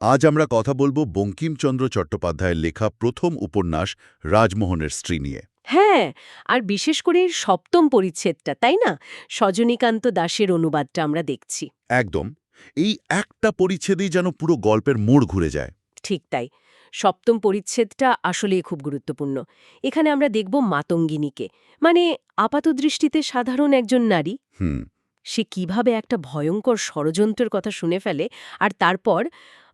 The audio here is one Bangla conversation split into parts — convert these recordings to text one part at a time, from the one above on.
আজ আমরা কথা বলব বঙ্কিমচন্দ্র চট্টোপাধ্যায়ের লেখা প্রথম উপন্যাস রাজমোহনের স্ত্রী নিয়ে। হ্যাঁ আর বিশেষ করে সপ্তম পরিচ্ছেদটা তাই না? সজনীকান্ত দাসের অনুবাদটা আমরা দেখছি। একদম। এই একটা পরিচ্ছেদেই যেন পুরো গল্পের মোড় ঘুরে যায়। ঠিক তাই। সপ্তম পরিচ্ছেদটা আসলেই খুব গুরুত্বপূর্ণ। এখানে আমরা দেখব মাতঙ্গিনীকে। মানে আপাতদৃষ্টিতে সাধারণ একজন নারী। হুম। সে কীভাবে একটা ভয়ঙ্কর ষড়যন্ত্রের কথা শুনে ফেলে আর তারপর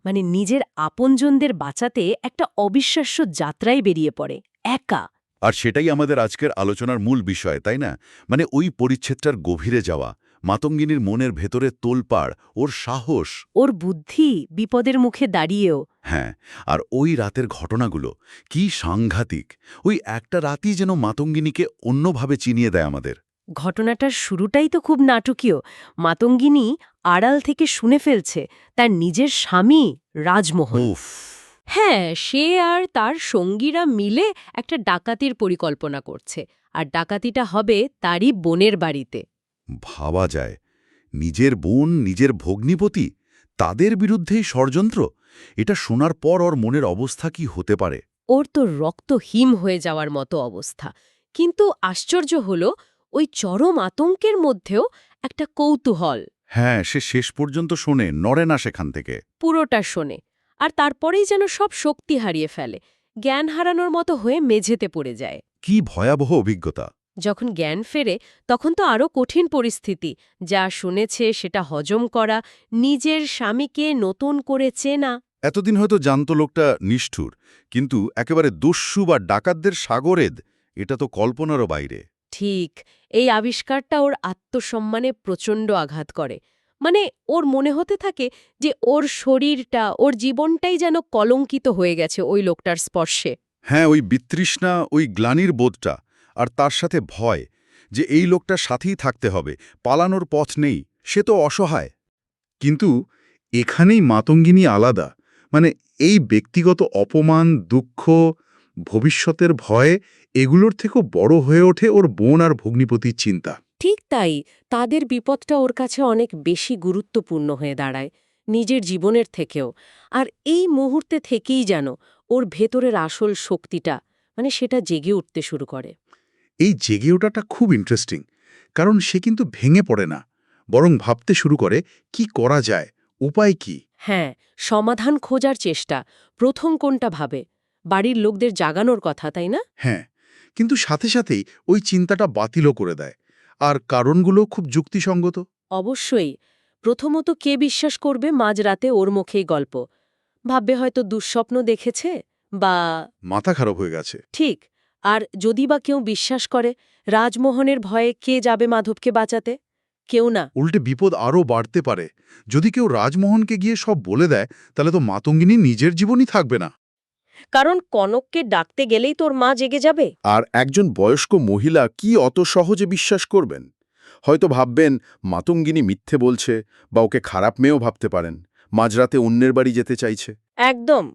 মানে নিজের আপনজনদের বাঁচাতে একটা অবিশ্বাস্য যাত্রায় বেরিয়ে পড়ে একা। আর সেটাই আমাদের আজকের আলোচনার মূল বিষয় তাই না? মানে ওই পরিচ্ছেদটার গভীরে যাওয়া মাতঙ্গিনীর মনের ভেতরে তোলপাড় ওর সাহস। ওর বুদ্ধি বিপদের মুখে দাঁড়িয়েও। হ্যাঁ আর ওই রাতের ঘটনাগুলো কি সাংঘাতিক। ওই একটা রাতই যেন মাতঙ্গিনীকে অন্যভাবে চিনিয়ে দেয় আমাদের। ঘটনাটার শুরুটাই তো খুব নাটকীয়। মাতঙ্গিনী আড়াল থেকে শুনে ফেলছে তার নিজের স্বামী রাজমোহন। হ্যাঁ সে আর তার সঙ্গীরা মিলে একটা ডাকাতির পরিকল্পনা করছে। আর ডাকাতিটা হবে তারই বোনের বাড়িতে। ভাবা যায়। নিজের বোন নিজের ভগ্নিপতি তাদের বিরুদ্ধেই ষড়যন্ত্র? এটা শোনার পর ওর মনের অবস্থা কি হতে পারে? ওর তো রক্ত হিম হয়ে যাওয়ার মতো অবস্থা। কিন্তু আশ্চর্য হল ওই চরম আতঙ্কের মধ্যেও একটা কৌতূহল। হ্যাঁ সে শেষ পর্যন্ত শোনে নড়ে না সেখান থেকে। পুরোটা শোনে আর তারপরেই যেন সব শক্তি হারিয়ে ফেলে জ্ঞান হারানোর মতো হয়ে মেঝেতে পড়ে যায়। কি ভয়াবহ অভিজ্ঞতা। যখন জ্ঞান ফেরে তখন তো আরও কঠিন পরিস্থিতি যা শুনেছে সেটা হজম করা নিজের স্বামীকে নতুন করে চেনা। এতদিন হয়তো জানত লোকটা নিষ্ঠুর কিন্তু একেবারে দস্যু বা ডাকাতদের সাগরেদ এটা তো কল্পনারও বাইরে। ঠিক, এই আবিষ্কারটা ওর আত্মসম্মানে প্রচণ্ড আঘাত করে। মানে ওর মনে হতে থাকে যে ওর শরীরটা, ওর জীবনটাই যেন কলঙ্কিত হয়ে গেছে ওই লোকটার স্পর্শে। হ্যাঁ ওই বিতৃষ্ণা, ওই গ্লানির বোধটা আর তার সাথে ভয় যে এই লোকটার সাথেই থাকতে হবে, পালানোর পথ নেই, সে তো অসহায়। কিন্তু এখানেই মাতঙ্গিনী আলাদা মানে এই ব্যক্তিগত অপমান, দুঃখ ভবিষ্যতের ভয়ে এগুলোর থেকেও বড় হয়ে ওঠে ওর বোন আর ভগ্নিপতির চিন্তা। ঠিক তাই তাদের বিপদটা ওর কাছে অনেক বেশি গুরুত্বপূর্ণ হয়ে দাঁড়ায় নিজের জীবনের থেকেও। আর এই মুহূর্তে থেকেই যেন ওর ভেতরের আসল শক্তিটা মানে সেটা জেগে উঠতে শুরু করে। এই জেগে ওঠাটা খুব ইন্টারেস্টিং কারণ সে কিন্তু ভেঙে পড়ে না বরং ভাবতে শুরু করে কি করা যায় উপায় কি? হ্যাঁ সমাধান খোঁজার চেষ্টা প্রথম কোনটা ভাবে? বাড়ির লোকদের জাগানোর কথা তাই না? হ্যাঁ কিন্তু সাথে সাথেই ওই চিন্তাটা বাতিলও করে দেয়। আর কারণগুলো খুব যুক্তিসঙ্গত। অবশ্যই। প্রথমত কে বিশ্বাস করবে মাঝরাতে ওর মুখেই গল্প? ভাববে হয়তো দুঃস্বপ্ন দেখেছে বা মাথা খারাপ হয়ে গেছে। ঠিক। আর যদি বা কেউ বিশ্বাস করে রাজমোহনের ভয়ে কে যাবে মাধবকে বাঁচাতে? কেউ না। উল্টে বিপদ আরও বাড়তে পারে। যদি কেউ রাজমোহনকে গিয়ে সব বলে দেয় তাহলে তো মাতঙ্গিনী নিজের জীবনই থাকবে না। কারণ কনককে ডাকতে গেলেই তোর মা জেগে যাবে। আর একজন বয়স্ক মহিলা কি অত সহজে বিশ্বাস করবেন? হয়তো ভাববেন মাতঙ্গিনী মিথ্যে বলছে বা ওকে খারাপ মেয়েও ভাবতে পারেন মাঝরাতে অন্যের বাড়ি যেতে চাইছে। একদম।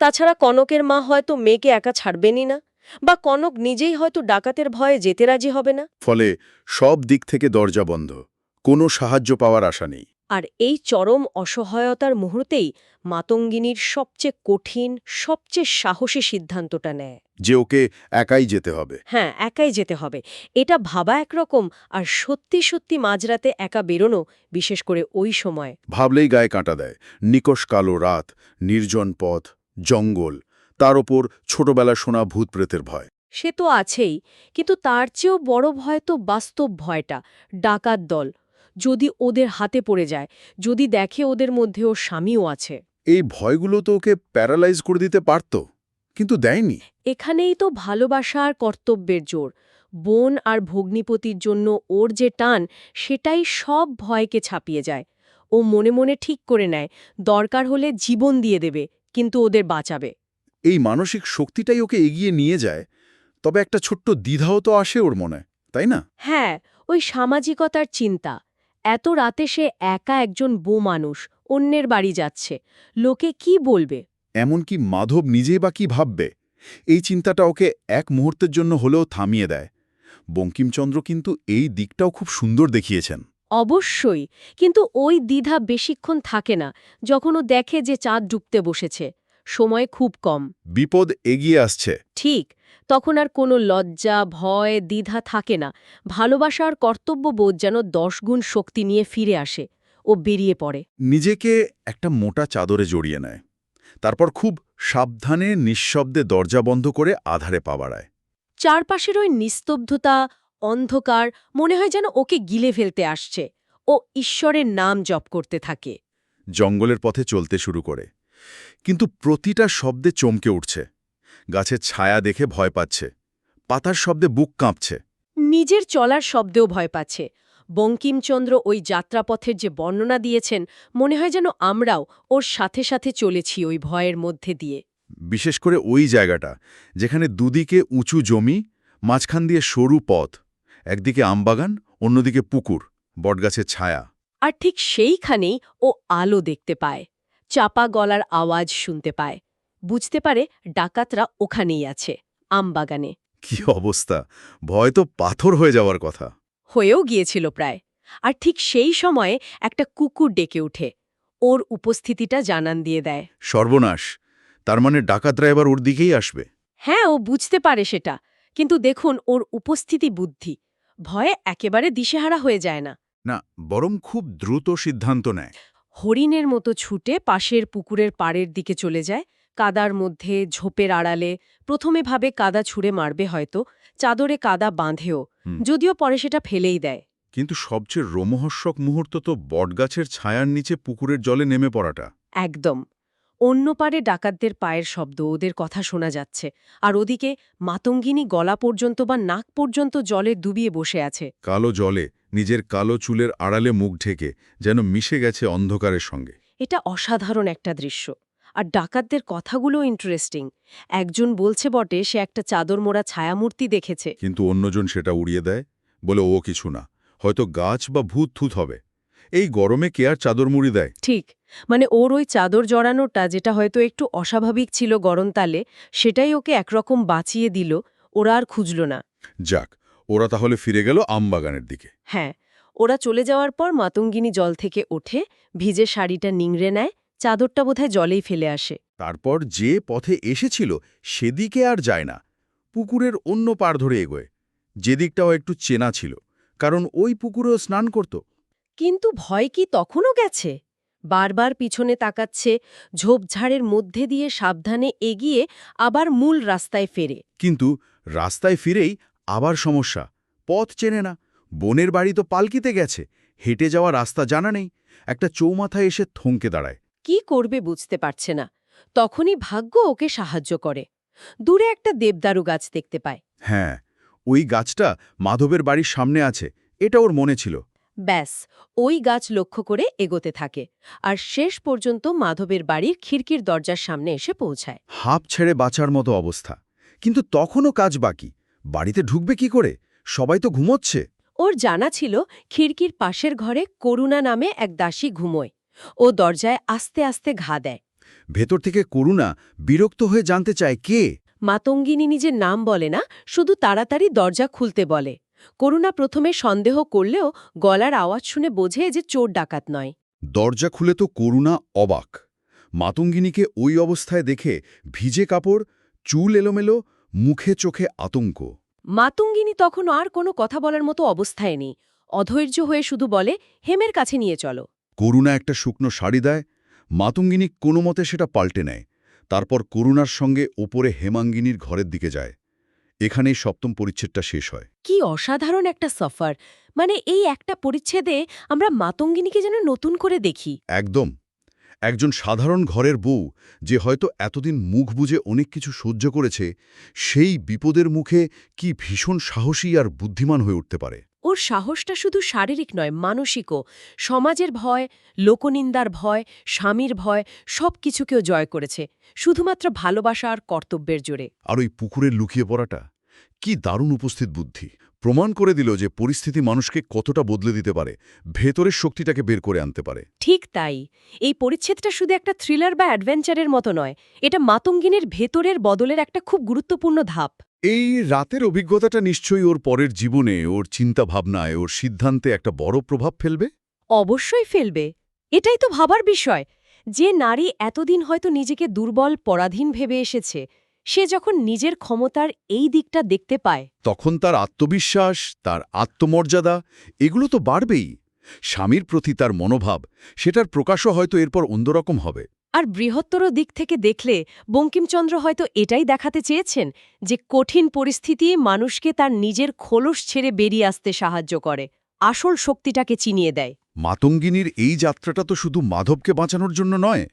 তাছাড়া কনকের মা হয়তো মেয়েকে একা ছাড়বেনই না বা কনক নিজেই হয়তো ডাকাতের ভয়ে যেতে রাজি হবে না। ফলে সব দিক থেকে দরজা বন্ধ কোনো সাহায্য পাওয়ার আশা নেই। আর এই চরম অসহায়তার মুহূর্তেই মাতঙ্গিনীর সবচেয়ে কঠিন সবচেয়ে সাহসী সিদ্ধান্তটা নেয়। যে ওকে একাই যেতে হবে। হ্যাঁ একাই যেতে হবে। এটা ভাবা একরকম আর সত্যি সত্যি মাঝরাতে একা বেরোনো বিশেষ করে ওই সময়। ভাবলেই গায়ে কাঁটা দেয়। নিকষ কালো রাত নির্জন পথ জঙ্গল তার ওপর ছোটবেলা শোনা ভূতপ্রেতের ভয়। সে তো আছেই কিন্তু তার চেয়েও বড় ভয় তো বাস্তব ভয়টা ডাকাত দল। যদি ওদের হাতে পড়ে যায় যদি দেখে ওদের মধ্যে ওর স্বামীও আছে। এই ভয়গুলো তো ওকে প্যারালাইজ করে দিতে পারত কিন্তু দেয়নি। এখানেই তো ভালোবাসা আর কর্তব্যের জোর। বোন আর ভগ্নিপতির জন্য ওর যে টান সেটাই সব ভয়কে ছাপিয়ে যায়। ও মনে মনে ঠিক করে নেয় দরকার হলে জীবন দিয়ে দেবে কিন্তু ওদের বাঁচাবে। এই মানসিক শক্তিটাই ওকে এগিয়ে নিয়ে যায় তবে একটা ছোট্ট দ্বিধাও তো আসে ওর মনে তাই না? হ্যাঁ ওই সামাজিকতার চিন্তা। এত রাতে সে একা একজন বউ মানুষ অন্যের বাড়ি যাচ্ছে। লোকে কি বলবে? এমনকি মাধব নিজেই বা কি ভাববে? এই চিন্তাটা ওকে এক মুহূর্তের জন্য হলেও থামিয়ে দেয়। বঙ্কিমচন্দ্র কিন্তু এই দিকটাও খুব সুন্দর দেখিয়েছেন। অবশ্যই কিন্তু ওই দ্বিধা বেশিক্ষণ থাকে না যখন ও দেখে যে চাঁদ ডুবতে বসেছে। সময় খুব কম। বিপদ এগিয়ে আসছে। ঠিক তখন আর কোনো লজ্জা ভয় দ্বিধা থাকে না। ভালোবাসা আর কর্তব্যবোধ যেন দশগুণ শক্তি নিয়ে ফিরে আসে ও বেরিয়ে পড়ে। নিজেকে একটা মোটা চাদরে জড়িয়ে নেয় তারপর খুব সাবধানে নিঃশব্দে দরজা বন্ধ করে আধারে পা বাড়ায়। চারপাশের ওই নিস্তব্ধতা অন্ধকার মনে হয় যেন ওকে গিলে ফেলতে আসছে ও ঈশ্বরের নাম জপ করতে থাকে। জঙ্গলের পথে চলতে শুরু করে কিন্তু প্রতিটা শব্দে চমকে উঠছে। গাছের ছায়া দেখে ভয় পাচ্ছে। পাতার শব্দে বুক কাঁপছে। নিজের চলার শব্দেও ভয় পাচ্ছে। বঙ্কিমচন্দ্র ওই যাত্রাপথের যে বর্ণনা দিয়েছেন মনে হয় যেন আমরাও ওর সাথে সাথে চলেছি ওই ভয়ের মধ্যে দিয়ে। বিশেষ করে ওই জায়গাটা যেখানে দুদিকে উঁচু জমি মাঝখান দিয়ে সরু পথ একদিকে আমবাগান অন্যদিকে পুকুর বটগাছের ছায়া। আর ঠিক সেইখানেই ও আলো দেখতে পায় চাপা গলার আওয়াজ শুনতে পায়। বুঝতে পারে ডাকাতরা ওখানেই আছে আমবাগানে। কি অবস্থা? ভয় তো পাথর হয়ে যাওয়ার কথা। হয়েও গিয়েছিল প্রায়। আর ঠিক সেই সময়ে একটা কুকুর ডেকে উঠে ওর উপস্থিতিটা জানান দিয়ে দেয়। সর্বনাশ। তার মানে ডাকাতরা এবার ওর দিকেই আসবে। হ্যাঁ ও বুঝতে পারে সেটা। কিন্তু দেখুন ওর উপস্থিতি বুদ্ধি। ভয়ে একেবারে দিশেহারা হয়ে যায় না। না বরং খুব দ্রুত সিদ্ধান্ত নেয়। হরিণের মতো ছুটে পাশের পুকুরের পাড়ের দিকে চলে যায়। কাদার মধ্যে ঝোপের আড়ালে প্রথমে ভাবে কাদা ছুঁড়ে মারবে হয়তো চাদরে কাদা বাঁধেও যদিও পরে সেটা ফেলেই দেয়। কিন্তু সবচেয়ে রোমহর্ষক মুহূর্ত তো বটগাছের ছায়ার নিচে পুকুরের জলে নেমে পড়াটা। একদম। অন্য পারে ডাকাতদের পায়ের শব্দ ওদের কথা শোনা যাচ্ছে আর ওদিকে মাতঙ্গিনী গলা পর্যন্ত বা নাক পর্যন্ত জলে ডুবিয়ে বসে আছে। কালো জলে নিজের কালো চুলের আড়ালে মুখ ঢেকে যেন মিশে গেছে অন্ধকারের সঙ্গে। এটা অসাধারণ একটা দৃশ্য। আর ডাকাতদের কথাগুলো ইন্টারেস্টিং একজন বলছে বটে সে একটা চাদর মোড়া ছায়ামূর্তি দেখেছে। কিন্তু অন্যজন সেটা উড়িয়ে দেয় বলে ও কিছু না হয়তো গাছ বা ভূত থুত হবে। এই গরমে কে আর চাদর মুড়ি দেয়? ঠিক মানে ওর ওই চাদর জড়ানোটা যেটা হয়তো একটু অস্বাভাবিক ছিল গরমতালে সেটাই ওকে একরকম বাঁচিয়ে দিল ওরা আর খুঁজল না। যাক ওরা তাহলে ফিরে গেল আমবাগানের দিকে। হ্যাঁ ওরা চলে যাওয়ার পর মাতঙ্গিনী জল থেকে ওঠে ভিজে শাড়িটা নিংড়ে নেয় চাদরটা বোধহয় জলেই ফেলে আসে। তারপর যে পথে এসেছিল সেদিকে আর যায় না। পুকুরের অন্য পার ধরে এগোয়। যেদিকটাও একটু চেনা ছিল কারণ ওই পুকুরেও স্নান করত। কিন্তু ভয় কি তখনও গেছে? বারবার পিছনে তাকাচ্ছে ঝোপঝাড়ের মধ্যে দিয়ে সাবধানে এগিয়ে আবার মূল রাস্তায় ফেরে। কিন্তু রাস্তায় ফিরেই আবার সমস্যা পথ চেনে না। বোনের বাড়ি তো পালকিতে গেছে হেঁটে যাওয়া রাস্তা জানা নেই। একটা চৌমাথায় এসে থমকে দাঁড়ায়। কি করবে বুঝতে পারছে না। তখনই ভাগ্য ওকে সাহায্য করে। দূরে একটা দেবদারু গাছ দেখতে পায়। হ্যাঁ ওই গাছটা মাধবের বাড়ির সামনে আছে এটা ওর মনে ছিল। ব্যাস ওই গাছ লক্ষ্য করে এগোতে থাকে আর শেষ পর্যন্ত মাধবের বাড়ির খিড়কির দরজার সামনে এসে পৌঁছায়। হাঁপ ছেড়ে বাঁচার মতো অবস্থা। কিন্তু তখনও কাজ বাকি। বাড়িতে ঢুকবে কি করে? সবাই তো ঘুমোচ্ছে। ওর জানা ছিল খিড়কির পাশের ঘরে করুণা নামে এক দাসী ঘুমোয়। ও দরজায় আস্তে আস্তে ঘা দেয়। ভেতর থেকে করুণা বিরক্ত হয়ে জানতে চায় কে? মাতঙ্গিনী নিজের নাম বলে না শুধু তাড়াতাড়ি দরজা খুলতে বলে। করুণা প্রথমে সন্দেহ করলেও গলার আওয়াজ শুনে বোঝে যে চোর ডাকাত নয়। দরজা খুলে তো করুণা অবাক। মাতঙ্গিনীকে ওই অবস্থায় দেখে ভিজে কাপড় চুল এলোমেলো মুখে চোখে আতঙ্ক। মাতঙ্গিনী তখন আর কোনো কথা বলার মতো অবস্থায় নেই। অধৈর্য হয়ে শুধু বলে হেমের কাছে নিয়ে চলো। করুণা একটা শুকনো শাড়ি দেয় মাতঙ্গিনী কোনো মতে সেটা পাল্টে নেয় তারপর করুণার সঙ্গে ওপরে হেমাঙ্গিনীর ঘরের দিকে যায়। এখানেই সপ্তম পরিচ্ছেদটা শেষ হয়। কি অসাধারণ একটা সফর! মানে এই একটা পরিচ্ছেদে আমরা মাতঙ্গিনীকে যেন নতুন করে দেখি। একদম। একজন সাধারণ ঘরের বউ যে হয়তো এতদিন মুখ বুজে অনেক কিছু সহ্য করেছে সেই বিপদের মুখে কি ভীষণ সাহসী আর বুদ্ধিমান হয়ে উঠতে পারে। ওর সাহসটা শুধু শারীরিক নয় মানসিকও। সমাজের ভয় লোকনিন্দার ভয় স্বামীর ভয় সব কিছুকেও জয় করেছে শুধুমাত্র ভালোবাসা আর কর্তব্যের জোরে। আর ওই পুকুরের লুকিয়ে পড়াটা? কি দারুণ উপস্থিত বুদ্ধি। প্রমাণ করে দিল যে পরিস্থিতি মানুষকে কতটা বদলে দিতে পারে ভেতরের শক্তিটাকে বের করে আনতে পারে। ঠিক তাই। এই পরিচ্ছেদটা শুধু একটা থ্রিলার বা অ্যাডভেঞ্চারের মতো নয় এটা মাতঙ্গিনীর ভেতরের বদলের একটা খুব গুরুত্বপূর্ণ ধাপ। এই রাতের অভিজ্ঞতাটা নিশ্চয়ই ওর পরের জীবনে ওর চিন্তাভাবনায় ওর সিদ্ধান্তে একটা বড় প্রভাব ফেলবে? অবশ্যই ফেলবে। এটাই তো ভাবার বিষয়। যে নারী এতদিন হয়তো নিজেকে দুর্বল পরাধীন ভেবে এসেছে সে যখন নিজের ক্ষমতার এই দিকটা দেখতে পায়। তখন তার আত্মবিশ্বাস তার আত্মমর্যাদা এগুলো তো বাড়বেই। স্বামীর প্রতি তার মনোভাব সেটার প্রকাশও হয়তো এরপর অন্যরকম হবে। আর বৃহত্তর দিক থেকে দেখলে বঙ্কিমচন্দ্র হয়তো এটাই দেখাতে চেয়েছেন যে কঠিন পরিস্থিতি মানুষকে তার নিজের খোলস ছেড়ে বেরিয়ে আসতে সাহায্য করে আসল শক্তিটাকে চিনিয়ে দেয়। মাতঙ্গিনীর এই যাত্রাটা তো শুধু মাধবকে বাঁচানোর জন্য নয়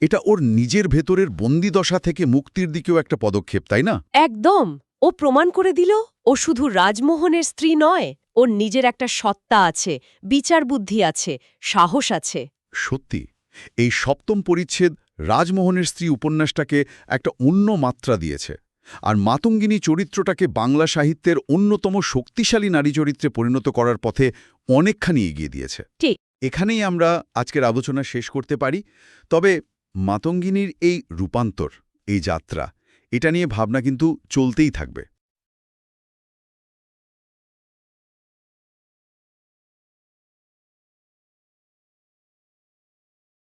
এটা ওর নিজের ভেতরের বন্দিদশা থেকে মুক্তির দিকেও একটা পদক্ষেপ তাই না? একদম! ও প্রমাণ করে দিল ও শুধু রাজমোহনের স্ত্রী নয় ওর নিজের একটা সত্তা আছে বিচার বুদ্ধি আছে সাহস আছে। সত্যি? এই সপ্তম পরিচ্ছেদ রাজমোহনের স্ত্রী উপন্যাসটাকে একটা অন্য মাত্রা দিয়েছে আর মাতঙ্গিনী চরিত্রটাকে বাংলা সাহিত্যের অন্যতম শক্তিশালী নারী চরিত্রে পরিণত করার পথে অনেকখানি এগিয়ে দিয়েছে। ঠিক। এখানেই আমরা আজকের আলোচনা শেষ করতে পারি। তবে মাতঙ্গিনীর এই রূপান্তর এই যাত্রা এটা নিয়ে ভাবনা কিন্তু চলতেই থাকবে।